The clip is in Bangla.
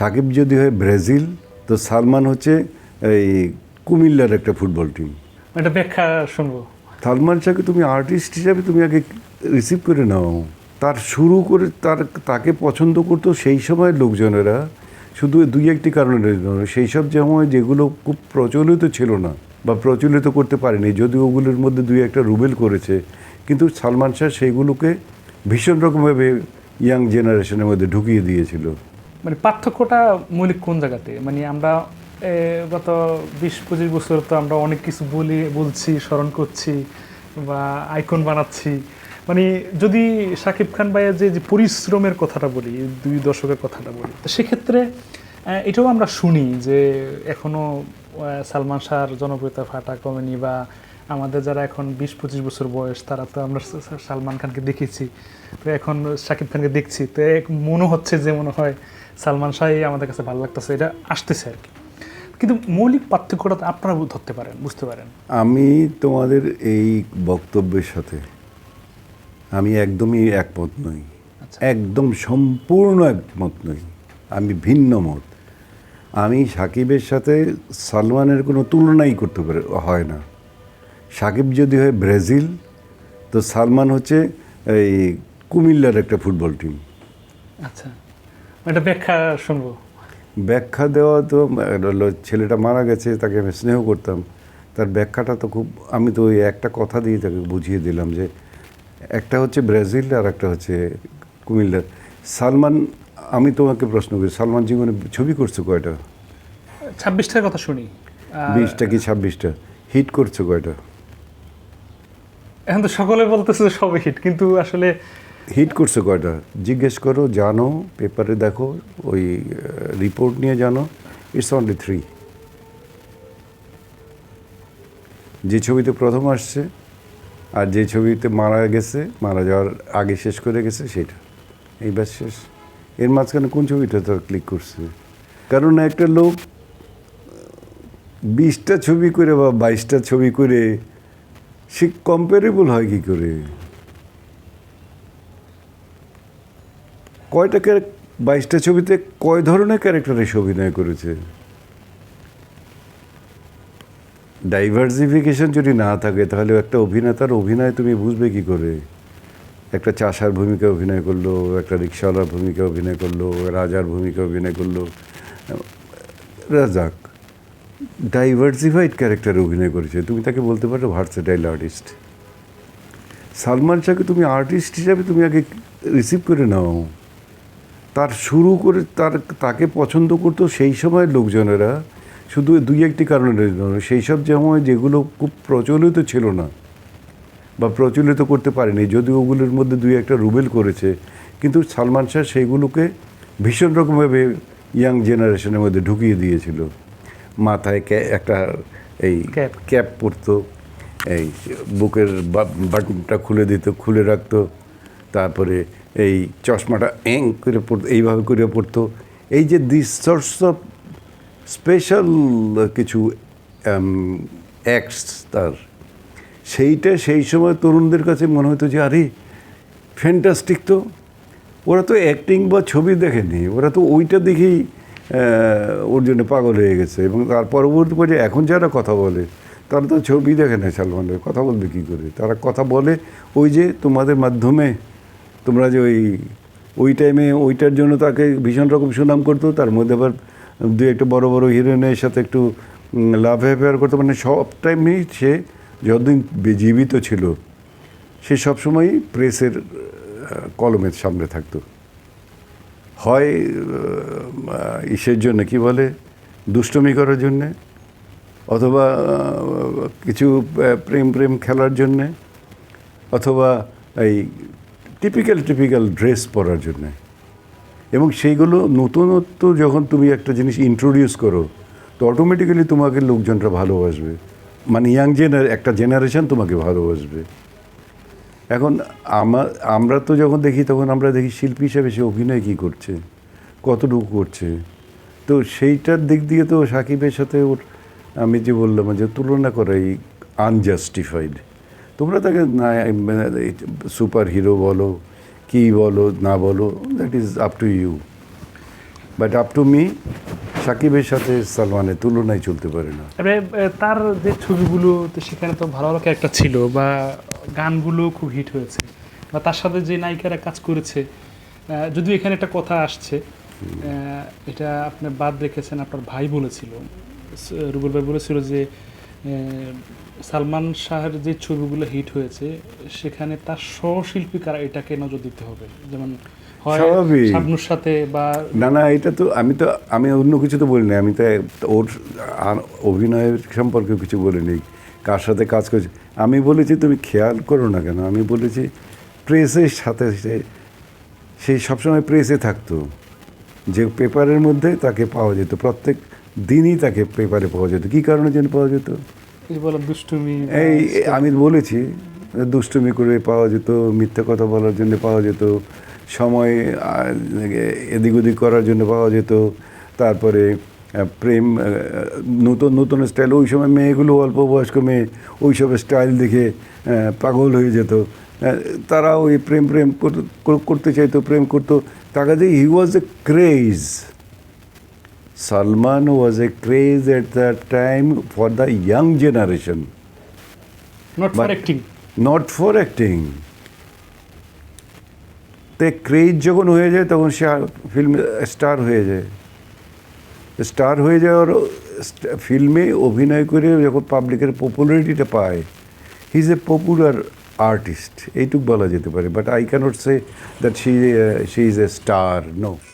সাকিব যদি হয় ব্রাজিল তো সালমান হচ্ছে এই কুমিল্লার একটা ফুটবল টিম এটা ব্যাখ্যা শুনব। সালমান শাহকে তুমি আর্টিস্ট হিসাবে তুমি আগে রিসিভ করে নাও। তার শুরু করে তার তাকে পছন্দ করতো সেই সময়ের লোকজনেরা। শুধু দুই একটি কারণে সেই সব সময় যেগুলো খুব প্রচলিত ছিল না বা প্রচলিত করতে পারেনি যদিও ওগুলোর মধ্যে দুই একটা রুবেল করেছে। কিন্তু সালমান শাহ সেইগুলোকে ভীষণ রকমভাবে ইয়াং জেনারেশনের মধ্যে ঢুকিয়ে দিয়েছিল। মানে পার্থক্যটা মৌলিক কোন জায়গাতে? মানে আমরা গত বিশ, পঁচিশ বছর তো আমরা অনেক কিছু বলি, বলছি, স্মরণ করছি বা আইকন বানাচ্ছি। মানে যদি শাকিব খান ভাইয়ের যে পরিশ্রমের কথাটা বলি, দুই দশকের কথাটা বলি, তো সেক্ষেত্রে এটাও আমরা শুনি যে এখনও সালমান শাহর জনপ্রিয়তা ফাটা কমেনি বা আমাদের যারা এখন বিশ পঁচিশ বছর বয়স তারা তো আমরা সালমান খানকে দেখেছি। তো এখন শাকিব খানকে দেখছি। তো এক মনে হচ্ছে যে মনে হয় সালমান শাহই আমাদের কাছে ভালো লাগতেছে এটা আসতেছে আর কি। কিন্তু মৌলিক পার্থক্যটা তো আপনারা ধরতে পারেন বুঝতে পারেন। আমি তোমাদের এই বক্তব্যের সাথে আমি একদমই একমত নই। আচ্ছা। একদম সম্পূর্ণ একমত নই। আমি ভিন্ন মত। আমি সাকিবের সাথে সালমানের কোনো তুলনাই করতে পারে হয় না। সাকিব যদি হয় ব্রাজিল তো সালমান হচ্ছে এই কুমিল্লার একটা ফুটবল টিম আচ্ছা এটা ব্যাখ্যা শুনব। ব্যাখ্যা দেওয়া তো ছেলেটা মারা গেছে তাকে আমি স্নেহ করতাম। তার ব্যাখ্যাটা তো খুব আমি তো ওই একটা কথা দিয়ে তাকে বুঝিয়ে দিলাম যে একটা হচ্ছে ব্রাজিল আর একটা হচ্ছে কুমিল্লার। সালমান আমি তোমাকে প্রশ্ন করি সালমান জীবনে ছবি করছ কয়টা? ছাব্বিশটার কথা শুনি। বিশটা কি ছাব্বিশটা? হিট করছ কয়টা? এখন তো সকলে বলতেছে যে সবে হিট কিন্তু আসলে হিট করছ কয়টা? জিজ্ঞেস করো, জানো পেপারে দেখো, ওই রিপোর্ট নিয়ে জানো ইটস অনলি থ্রি যে ছবিতে প্রথম আসছে, আর যে ছবিতে মারা গেছে, মারা যাওয়ার আগে শেষ করে গেছে, সেটা। এই ব্যাস শেষ। এর মাঝখানে কোন ছবিটা তার ক্লিক করছে? কারণ একটা লোক, বিশটা ছবি করে বা বাইশটা ছবি করে সে কম্পারেবল হয় কি করে? কয়টা বাইশটা ছবিতে কয় ধরনের ক্যারেক্টার এসে অভিনয় করেছে? ডাইভার্সিফিকেশন যদি না থাকে, তাহলে একটা অভিনেতার অভিনয় তুমি বুঝবে কি করে? একটা চাষার ভূমিকা অভিনয় করল, একটা রিক্সাওয়ালার ভূমিকা অভিনয় করল, রাজার ভূমিকা অভিনয় করল। রাজাক ডাইভার্সিফাইড ক্যারেক্টারে অভিনয় করেছে। তুমি তাকে বলতে পারো ভার্সেটাইল আর্টিস্ট সালমান শাহকে তুমি আর্টিস্ট হিসাবে তুমি আগে রিসিভ করে নাও। তার শুরু করে তার তাকে পছন্দ করতো সেই সময়ের লোকজনেরা। শুধু দুই একটি কারণে নয়, সেই সব সময় যেগুলো খুব প্রচলিত ছিল না বা প্রচলিত করতে পারেনি যদি ওগুলোর মধ্যে দুই একটা রুবেল করেছে। কিন্তু সালমান শাহ সেইগুলোকে ভীষণ রকমভাবে ইয়াং জেনারেশনের মধ্যে ঢুকিয়ে দিয়েছিল। মাথায় একটা এই. ক্যাপ পরতো এই বুকের বাটনটা খুলে দিত খুলে রাখতো তারপরে এই চশমাটা এং করে পড়তো এইভাবে করে পড়তো এই যে দিস সোর্স অফ স্পেশাল কিছু অ্যাক্টস তার সেইটা সেই সময় তরুণদের কাছে মনে হতো যে আরে ফ্যান্টাস্টিক তো ওরা তো অ্যাক্টিং বা ছবি দেখেনি ওরা তো ওইটা দেখেই ওর জন্য পাগল হয়ে গেছে এবং তার পরবর্তী পর্যায়ে এখন যারা কথা বলে তারা তো ছবি দেখে না সালমানের কথা বলবে কী করে? তারা কথা বলে, ওই যে তোমাদের মাধ্যমে তোমরা যে ওই ওই টাইমে ওইটার জন্য তাকে ভীষণ রকম সুনাম করতো, তার মধ্যে আবার দু একটা বড় বড় হিরোইনের সাথে একটু লাভ অ্যাফেয়ার করতো মানে সব টাইমেই সে যতদিন জীবিত ছিল, সে সবসময়ই প্রেসের কলমের সামনে থাকতো। হয় ইসের জন্য, কি বলে? দুষ্টমি করার জন্যে? অথবা কিছু প্রেম প্রেম খেলার জন্যে? অথবা এই টিপিক্যাল টিপিক্যাল ড্রেস পরার জন্যে? এবং সেইগুলো নতুনত্ব যখন তুমি একটা জিনিস ইন্ট্রোডিউস করো, তো অটোমেটিক্যালি তোমাকে লোকজনরা ভালোবাসবে। মানে ইয়াং জেনার একটা জেনারেশন তোমাকে ভালোবাসবে। এখন আমার আমরা তো যখন দেখি তখন আমরা দেখি শিল্পী হিসেবে সে অভিনয় কী করছে? কতটুকু করছে? তো সেইটার দিক দিয়ে তো সাকিবের সাথে ওর, আমি যে বললাম যে তুলনা করাই আনজাস্টিফাইড তোমরা তাকে না, সুপার হিরো বলো, কী বলো, না বলো that is up to you but up to me সাকিবের সাথে সালমানের তুলনায় চলতে পারে না। তার যে ছবিগুলো, তো সেখানে তো ভালো ভালো ক্যারেক্টার ছিল বা গানগুলো খুব হিট হয়েছে বা তার সাথে যে নায়িকারা কাজ করেছে যদিও এখানে একটা কথা আসছে এটা আপনি বাদ রেখেছেন আপনার ভাই বলেছিল রুবুল ভাই বলেছিল যে সালমান শাহের যে ছবিগুলো হিট হয়েছে সেখানে তার সহশিল্পী কারা এটাকে নজর দিতে হবে যেমন হয় স্বাভাবিক। সাথে বা না না এটা তো আমি তো আমি অন্য কিছু তো বলিনি আমি তো ওর অভিনয়ের সম্পর্কে কিছু বলিনি কার সাথে কাজ করছে? আমি বলেছি তুমি খেয়াল করো না কেন? আমি বলেছি প্রেসের সাথে সে সেই সবসময় প্রেসে থাকতো। যে পেপারের মধ্যে তাকে পাওয়া যেত প্রত্যেক দিনই তাকে পেপারে পাওয়া যেত। কী কারণে যেন পাওয়া যেত? দুষ্টুমি এই আমি বলেছি দুষ্টুমি করে পাওয়া যেত মিথ্যা কথা বলার জন্য পাওয়া যেত সময় এদিক ওদিক করার জন্য পাওয়া যেত তারপরে প্রেম নতুন নতুন স্টাইল ওই সময় মেয়েগুলো অল্প বয়স্ক মেয়ে ওই সব স্টাইল দেখে পাগল হয়ে যেত। তারা ওই প্রেম প্রেম কর- কর- করতে চাইতো প্রেম করতো। তার কাছে he was a craze Salman was a craze at that time for the young generation, not for acting তে ক্রেজ যখন হয়ে যায় তখন সে ফিল্ম স্টার হয়ে যায়। স্টার হয়ে যাওয়ার ফিল্মে অভিনয় করে যখন পাবলিকের পপুলারিটিটা পায় he is a popular artist এইটুক বলা যেতে পারে but I cannot say that she she is a star no